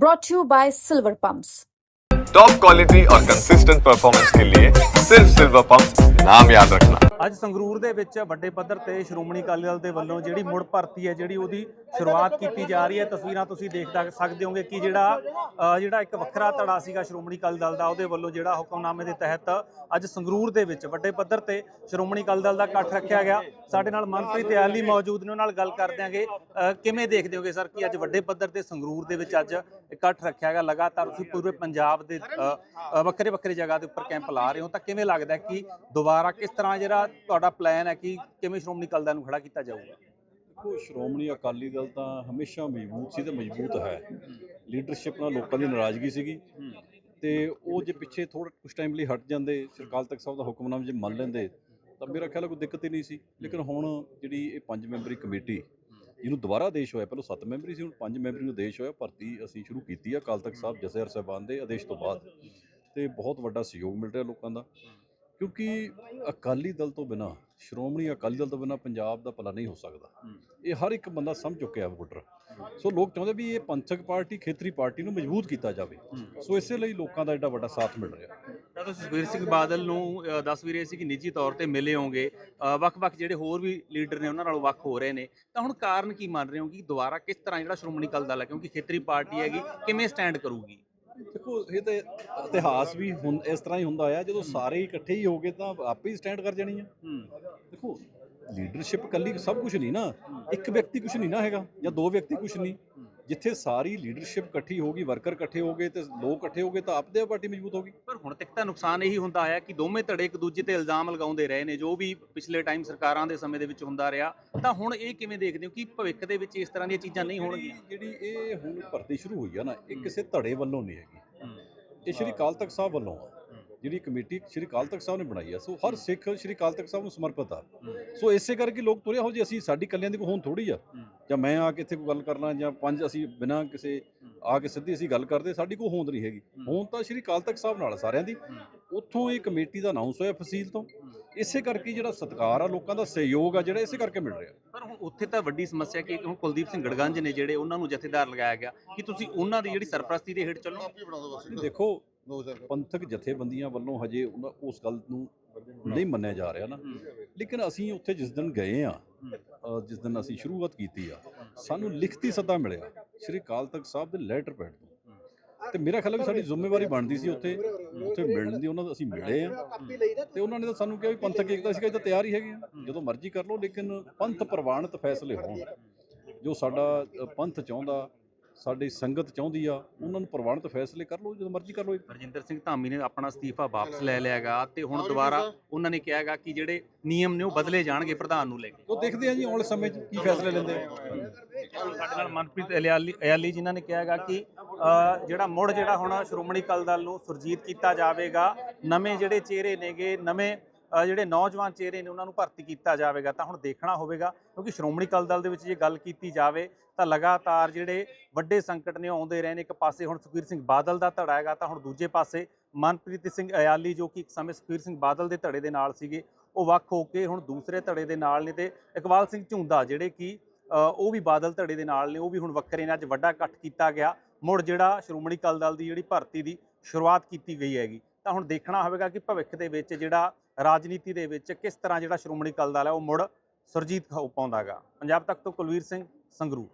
brought to you by Silver Pumps. Top quality और consistent performance के लिए सिर्फ सिल्वर पंप नाम याद रखना ਅੱਜ ਸੰਗਰੂਰ ਦੇ ਵਿੱਚ ਵੱਡੇ ਪੱਧਰ ਤੇ ਸ਼੍ਰੋਮਣੀ ਅਕਾਲੀ ਦਲ ਦੇ ਵੱਲੋਂ ਜਿਹੜੀ ਮੁੜ ਭਰਤੀ ਹੈ ਜਿਹੜੀ ਉਹਦੀ ਸ਼ੁਰੂਆਤ ਕੀਤੀ ਜਾ ਰਹੀ ਹੈ ਤਸਵੀਰਾਂ ਤੁਸੀਂ ਦੇਖ ਤੱਕ ਸਕਦੇ ਹੋਗੇ ਕਿ ਜਿਹੜਾ ਅ, ਜਿਹੜਾ ਇੱਕ ਵੱਖਰਾ ਧੜਾ ਸੀਗਾ ਸ਼੍ਰੋਮਣੀ ਅਕਾਲੀ ਦਲ ਦਾ ਉਹਦੇ ਵੱਲੋਂ ਜਿਹੜਾ ਹੁਕਮਨਾਮੇ ਦੇ ਤਹਿਤ ਅੱਜ ਸੰਗਰੂਰ ਦੇ ਵਿੱਚ ਵੱਡੇ ਪੱਧਰ ਤੇ ਸ਼੍ਰੋਮਣੀ ਅਕਾਲੀ ਦਲ ਦਾ ਇਕੱਠ ਰੱਖਿਆ ਗਿਆ ਸਾਡੇ ਨਾਲ ਮਨਪ੍ਰੀਤ ਯਾਲੀ ਮੌਜੂਦ ਨੇ ਉਹਨਾਂ ਨਾਲ ਗੱਲ ਕਰ ਦਿਆਂਗੇ ਅ, ਕਿਵੇਂ ਦੇਖਦੇ ਹੋਗੇ ਸਰ ਕਿ ਅੱਜ ਵੱਡੇ ਪੱਧਰ ਤੇ ਸੰਗਰੂਰ ਦੇ ਵਿੱਚ ਅੱਜ ਇਕੱਠ ਰੱਖਿਆ ਗਿਆ ਲਗਾਤਾਰ ਤੁਸੀਂ ਪੂਰੇ ਪੰਜਾਬ ਦੇ ਵੱਖਰੇ ਵੱਖਰੇ ਜਗ੍ਹਾ ਦੇ ਉੱਪਰ ਕੈਂਪ ਲਾ ਰਹੇ ਹੋ, ਤਾਂ ਕਿਵੇਂ ਲੱਗਦਾ ਕਿ ਦੁਬਾਰਾ ਕਿਸ ਤਰ੍ਹਾਂ ਜਿਹੜਾ ਤੁਹਾਡਾ ਪਲਾਨ ਹੈ ਕਿ ਕਿਵੇਂ ਸ਼੍ਰੋਮਣੀ ਅਕਾਲੀ ਦਲ ਨੂੰ ਖੜਾ ਕੀਤਾ ਜਾਊਗਾ? ਦੇਖੋ, ਸ਼੍ਰੋਮਣੀ ਅਕਾਲੀ ਦਲ ਤਾਂ ਹਮੇਸ਼ਾ ਮਜ਼ਬੂਤ ਸੀ ਤੇ ਮਜ਼ਬੂਤ ਹੈ। ਲੀਡਰਸ਼ਿਪ ਨਾਲ ਲੋਕਾਂ ਦੀ ਨਾਰਾਜ਼ਗੀ ਸੀਗੀ ਤੇ ਉਹ ਜੇ ਪਿੱਛੇ ਥੋੜਾ ਕੁਝ ਟਾਈਮ ਲਈ ਹਟ ਜਾਂਦੇ ਸਰਕਾਲ ਤੱਕ ਸਾਹਿਬ ਦਾ ਹੁਕਮਨਾਮਾ ਜੇ ਮੰਨ ਲੈਂਦੇ, ਤਾਂ ਮੇਰਾ ਖਿਆਲ ਕੋਈ ਦਿੱਕਤ ਹੀ ਨਹੀਂ ਸੀ। ਲੇਕਿਨ ਹੁਣ ਜਿਹੜੀ ਇਹ ਪੰਜ ਮੈਂਬਰੀ ਕਮੇਟੀ ਜਿਹਨੂੰ ਦੁਬਾਰਾ ਦੇਸ਼ ਹੋਇਆ, ਪਹਿਲਾਂ ਸੱਤ ਮੈਂਬਰੀ ਸੀ, ਹੁਣ ਪੰਜ ਮੈਂਬਰੀ ਨੂੰ ਦੇਸ਼ ਹੋਇਆ, ਭਰਤੀ ਅਸੀਂ ਸ਼ੁਰੂ ਕੀਤੀ ਹੈ ਅਕਾਲ ਤਖਤ ਸਾਹਿਬ ਜਥੇਦਾਰ ਸਾਹਿਬਾਨ ਦੇ ਆਦੇਸ਼ ਤੋਂ ਬਾਅਦ। ਤੇ ਬਹੁਤ ਵੱਡਾ ਸਹਿਯੋਗ ਮਿਲ ਰਿਹਾ ਲੋਕਾਂ ਦਾ। ਕਿਉਂਕਿ ਅਕਾਲੀ ਦਲ ਤੋਂ ਬਿਨਾ, ਸ਼੍ਰੋਮਣੀ ਅਕਾਲੀ ਦਲ ਤੋਂ ਬਿਨਾ ਪੰਜਾਬ ਦਾ ਭਲਾ ਨਹੀਂ ਹੋ ਸਕਦਾ। ਇਹ ਹਰ ਇੱਕ ਬੰਦਾ ਸਮਝ ਚੁੱਕਿਆ ਹੈ ਵੋਟਰ। ਸੋ ਲੋਕ ਚਾਹੁੰਦੇ ਵੀ ਇਹ ਪੰਥਕ ਪਾਰਟੀ ਖੇਤਰੀ ਪਾਰਟੀ ਨੂੰ ਮਜ਼ਬੂਤ ਕੀਤਾ ਜਾਵੇ। ਸੋ ਇਸੇ ਲਈ ਲੋਕਾਂ ਦਾ ਐਡਾ ਵੱਡਾ ਸਾਥ ਮਿਲ ਰਿਹਾ। ਤਾਂ ਤੁਸੀਂ ਸੁਖਬੀਰ ਸਿੰਘ ਬਾਦਲ ਨੂੰ ਅ, ਦੱਸ ਵੀ ਰਹੇ ਸੀ ਕਿ ਨਿੱਜੀ ਤੌਰ ਤੇ ਮਿਲੇ ਹੋਗੇ ਵੱਖ-ਵੱਖ ਜਿਹੜੇ ਹੋਰ ਵੀ ਲੀਡਰ ਨੇ ਉਹਨਾਂ ਨਾਲੋਂ ਵੱਖ ਹੋ ਰਹੇ ਨੇ। ਤਾਂ ਹੁਣ ਕਾਰਨ ਕੀ ਮੰਨ ਰਹੇ ਹੋ ਕਿ ਦੁਬਾਰਾ ਕਿਸ ਤਰ੍ਹਾਂ ਜਿਹੜਾ ਸ਼੍ਰੋਮਣੀ ਅਕਾਲੀ ਦਲ ਹੈ ਕਿਉਂਕਿ ਖੇਤਰੀ ਪਾਰਟੀ ਹੈਗੀ ਕਿਵੇਂ ਸਟੈਂਡ ਕਰੂਗੀ? ਦੇਖੋ ਇਹ ਤੇ ਇਤਿਹਾਸ ਵੀ ਹੁਣ ਇਸ ਤਰ੍ਹਾਂ ਹੀ ਹੁੰਦਾ ਆ ਜਦੋਂ ਸਾਰੇ ਇਕੱਠੇ ਹੀ ਹੋਗੇ ਤਾਂ ਆਪੇ ਹੀ ਸਟੈਂਡ ਕਰ ਜਾਣੀ ਆ ਦੇਖੋ ਲੀਡਰਸ਼ਿਪ ਕੱਲੀ ਸਭ ਕੁਝ ਨਹੀਂ ਨਾ ਇੱਕ ਵਿਅਕਤੀ ਕੁਝ ਨਹੀਂ ਨਾ ਹੈਗਾ ਜਾਂ ਦੋ ਵਿਅਕਤੀ ਕੁਝ ਨਹੀਂ। ਜਿੱਥੇ ਸਾਰੀ ਲੀਡਰਸ਼ਿਪ ਇਕੱਠੀ ਹੋਗੀ ਵਰਕਰ ਇਕੱਠੇ ਹੋਗੇ ਤੇ ਲੋਕ ਇਕੱਠੇ ਹੋਗੇ ਤਾਂ ਆਪਦੇ ਆਪ ਪਾਰਟੀ ਮਜ਼ਬੂਤ ਹੋਗੀ ਪਰ ਹੁਣ ਤੱਕ ਤਾਂ ਨੁਕਸਾਨ ਇਹੀ ਹੁੰਦਾ ਆਇਆ ਕਿ ਦੋਵੇਂ ਧੜੇ ਇੱਕ ਦੂਜੇ ਤੇ ਇਲਜ਼ਾਮ ਲਗਾਉਂਦੇ ਰਹੇ ਨੇ ਜੋ ਵੀ ਪਿਛਲੇ ਟਾਈਮ ਸਰਕਾਰਾਂ ਦੇ ਸਮੇਂ ਦੇ ਵਿੱਚ ਹੁੰਦਾ ਰਿਹਾ ਤਾਂ ਹੁਣ ਇਹ ਕਿਵੇਂ ਦੇਖਦੇ ਹੋ ਕਿ ਭਵਿੱਖ ਦੇ ਵਿੱਚ ਇਸ ਤਰ੍ਹਾਂ ਦੀਆਂ ਚੀਜ਼ਾਂ ਨਹੀਂ ਹੋਣਗੀਆਂ? ਜਿਹੜੀ ਇਹ ਹੁਣ ਭਰਤੀ ਸ਼ੁਰੂ ਹੋਈ ਆ ਨਾ ਇਹ ਕਿਸੇ ਧੜੇ ਵੱਲੋਂ ਨਹੀਂ ਹੈਗੀ। ਇਹ ਸ਼੍ਰੀ ਅਕਾਲ ਤਖਤ ਸਾਹਿਬ ਵੱਲੋਂ ਆ। ਜਿਹੜੀ ਕਮੇਟੀ ਸ਼੍ਰੀ ਅਕਾਲ ਤਖਤ ਸਾਹਿਬ ਨੇ ਬਣਾਈ ਆ ਸੋ ਹਰ ਸਿੱਖ ਸ਼੍ਰੀ ਅਕਾਲ ਤਖਤ ਸਾਹਿਬ ਨੂੰ ਸਮਰਪਿਤ ਆ। ਸੋ ਇਸੇ ਕਰਕੇ ਲੋਕ ਤੁਰੇ ਹੋ ਜੀ ਅਸੀਂ ਸਾਡੀ ਕੱਲਿਆਂ ਦੀ ਕੋਈ ਹੋਣ ਥੋੜੀ ਆ ਜਾਂ ਮੈਂ ਆ ਕੇ ਇੱਥੇ ਕੋਈ ਗੱਲ ਕਰਨਾ ਜਾਂ ਪੰਜ ਅਸੀਂ ਬਿਨਾਂ ਕਿਸੇ ਆ ਕੇ ਸਿੱਧੀ ਅਸੀਂ ਗੱਲ ਕਰਦੇ ਸਾਡੀ ਕੋਈ ਹੋਂਦ ਨਹੀਂ ਹੈਗੀ। ਹੋਂਦ ਤਾਂ ਸ਼੍ਰੀ ਅਕਾਲ ਤਖਤ ਸਾਹਿਬ ਨਾਲ ਸਾਰਿਆਂ ਦੀ। ਉੱਥੋਂ ਇਹ ਕਮੇਟੀ ਦਾ ਅਨਾਉਂਸ ਹੋਇਆ ਫਸੀਲ ਤੋਂ। ਇਸੇ ਕਰਕੇ ਜਿਹੜਾ ਸਤਿਕਾਰ ਆ ਲੋਕਾਂ ਦਾ ਸਹਿਯੋਗ ਆ ਜਿਹੜਾ ਇਸੇ ਕਰਕੇ ਮਿਲ ਰਿਹਾ। ਪਰ ਹੁਣ ਉੱਥੇ ਤਾਂ ਵੱਡੀ ਸਮੱਸਿਆ ਕਿ ਹੁਣ ਕੁਲਦੀਪ ਸਿੰਘ ਗੜਗੰਜ ਨੇ ਜਿਹੜੇ ਉਹਨਾਂ ਨੂੰ ਜਥੇਦਾਰ ਲਗਾਇਆ ਗਿਆ ਕਿ ਤੁਸੀਂ ਉਹਨਾਂ ਦੀ ਜਿਹੜੀ ਸਰਪ੍ਰਸਤੀ ਦੇ ਹੇਠ ਚੱਲੋ। ਦੇਖੋ ਪੰਥਕ ਜਥੇਬੰਦੀਆਂ ਵੱਲੋਂ ਹਜੇ ਉਹਨਾਂ- ਉਸ ਗੱਲ ਨੂੰ ਨਹੀਂ ਮੰਨਿਆ ਜਾ ਰਿਹਾ ਨਾ। ਲੇਕਿਨ ਅਸੀਂ ਉੱਥੇ ਜਿਸ ਦਿਨ ਗਏ ਆ ਜਿਸ ਦਿਨ ਅਸੀਂ ਸ਼ੁਰੂਆਤ ਕੀਤੀ ਆ ਸਾਨੂੰ ਲਿਖਤੀ ਸੱਦਾ ਮਿਲਿਆ ਸ਼੍ਰੀ ਅਕਾਲ ਤਖਤ ਸਾਹਿਬ ਦੇ ਲੈਟਰ ਪੈਡ ਤੋਂ। ਤੇ ਮੇਰਾ ਖਿਆਲ ਹੈ ਵੀ ਸਾਡੀ ਜ਼ਿੰਮੇਵਾਰੀ ਬਣਦੀ ਸੀ ਉੱਥੇ ਉੱਥੇ ਮਿਲਣ ਦੀ ਉਹਨਾਂ ਦਾ ਅਸੀਂ ਮਿਲੇ ਆ। ਤੇ ਉਹਨਾਂ ਨੇ ਤਾਂ ਸਾਨੂੰ ਕਿਹਾ ਵੀ ਪੰਥਕ ਏਕਤਾ ਸੀਗਾ ਇਹ ਤਾਂ ਤਿਆਰ ਹੀ ਹੈਗੇ ਆ। ਜਦੋਂ ਮਰਜ਼ੀ ਕਰ ਲਓ ਲੇਕਿਨ ਪੰਥ ਪ੍ਰਵਾਨਿਤ ਫੈਸਲੇ ਹੋਣ। ਜੋ ਸਾਡਾ ਅ, ਪੰਥ ਚਾਹੁੰਦਾ ਸਾਡੀ ਸੰਗਤ ਚਾਹੁੰਦੀ ਆ ਉਹਨਾਂ ਨੂੰ ਪ੍ਰਵਾਨਿਤ ਫੈਸਲੇ ਕਰ ਲਓ ਜਦੋਂ ਮਰਜ਼ੀ ਕਰ ਲਓ ਰਜਿੰਦਰ ਸਿੰਘ ਧਾਮੀ ਨੇ ਆਪਣਾ ਅਸਤੀਫਾ ਵਾਪਸ ਲੈ ਲਿਆਗਾ ਤੇ ਹੁਣ ਦੁਬਾਰਾ ਉਹਨਾਂ ਨੇ ਕਿਹਾਗਾ ਕਿ ਜਿਹੜੇ ਨਿਯਮ ਨੇ ਉਹ ਬਦਲੇ ਜਾਣਗੇ ਪ੍ਰਧਾਨ ਨੂੰ ਲੈ ਕੇ। ਉਹ ਦੇਖਦੇ ਆ ਜੀ ਆਉਣ ਸਮੇਂ 'ਚ ਕੀ ਫੈਸਲੇ ਲੈਂਦੇ ਆ। ਸਾਡੇ ਨਾਲ ਮਨਪ੍ਰੀਤ ਅਲਿਆਲੀ ਅਯਾਲੀ ਜਿਨ੍ਹਾਂ ਨੇ ਕਿਹਾਗਾ ਕਿ ਜਿਹੜਾ ਮੁੜ ਜਿਹੜਾ ਹੁਣ ਸ਼੍ਰੋਮਣੀ ਅਕਾਲੀ ਦਲ ਨੂੰ ਸੁਰਜੀਤ ਕੀਤਾ ਜਾਵੇਗਾ ਨਵੇਂ ਜਿਹੜੇ ਚਿਹਰੇ ਨੇਗੇ ਨਵੇਂ ਜਿਹੜੇ ਨੌਜਵਾਨ ਚਿਹਰੇ ਨੇ ਉਹਨਾਂ ਨੂੰ ਭਰਤੀ ਕੀਤਾ ਜਾਵੇਗਾ, ਤਾਂ ਹੁਣ ਦੇਖਣਾ ਹੋਵੇਗਾ, ਕਿਉਂਕਿ ਸ਼੍ਰੋਮਣੀ ਅਕਾਲੀ ਦਲ ਦੇ ਵਿੱਚ ਜੇ ਗੱਲ ਕੀਤੀ ਜਾਵੇ, ਤਾਂ ਲਗਾਤਾਰ ਜਿਹੜੇ ਵੱਡੇ ਸੰਕਟ ਨੇ ਉਹ ਆਉਂਦੇ ਰਹੇ ਨੇ, ਇੱਕ ਪਾਸੇ ਹੁਣ ਸੁਖਬੀਰ ਸਿੰਘ ਬਾਦਲ ਦਾ ਧੜਾ ਹੈਗਾ, ਤਾਂ ਹੁਣ ਦੂਜੇ ਪਾਸੇ ਮਨਪ੍ਰੀਤ ਸਿੰਘ ਅਯਾਲੀ ਜੋ ਕਿ ਇੱਕ ਸਮੇਂ ਸੁਖਬੀਰ ਸਿੰਘ ਬਾਦਲ ਦੇ ਧੜੇ ਦੇ ਨਾਲ ਸੀਗੇ, ਉਹ ਵੱਖ ਹੋ ਕੇ ਹੁਣ ਦੂਸਰੇ ਧੜੇ ਦੇ ਨਾਲ ਨੇ ਤੇ ਇਕਬਾਲ ਸਿੰਘ ਝੁੰਦਾ ਜਿਹੜੇ ਕਿ ਉਹ ਵੀ ਬਾਦਲ ਧੜੇ ਦੇ ਨਾਲ ਨੇ, ਉਹ ਵੀ ਹੁਣ ਵੱਖਰੇ ਨੇ, ਅੱਜ ਵੱਡਾ ਇਕੱਠ ਕੀਤਾ ਗਿਆ, ਮੁੜ ਜਿਹੜਾ ਸ਼੍ਰੋਮਣੀ ਅਕਾਲੀ ਦਲ ਦੀ ਜਿਹੜੀ ਭਰਤੀ ਦੀ ਸ਼ੁਰੂਆਤ ਕੀਤੀ ਗਈ ਹੈਗੀ, ਤਾਂ ਹੁਣ ਦੇਖਣਾ ਹੋਵੇਗਾ ਕਿ ਭਵਿੱਖ ਦੇ ਵਿੱਚ ਜਿਹੜਾ ਰਾਜਨੀਤੀ ਦੇ ਵਿੱਚ ਕਿਸ ਤਰ੍ਹਾਂ ਜਿਹੜਾ ਸ਼੍ਰੋਮਣੀ ਅਕਾਲੀ ਦਲ ਹੈ ਉਹ ਮੁੜ ਸੁਰਜੀਤ ਪਾਉਂਦਾਗਾ ਪੰਜਾਬ ਤੱਕ ਤੋਂ ਕੁਲਵੀਰ ਸਿੰਘ ਸੰਗਰੂਰ।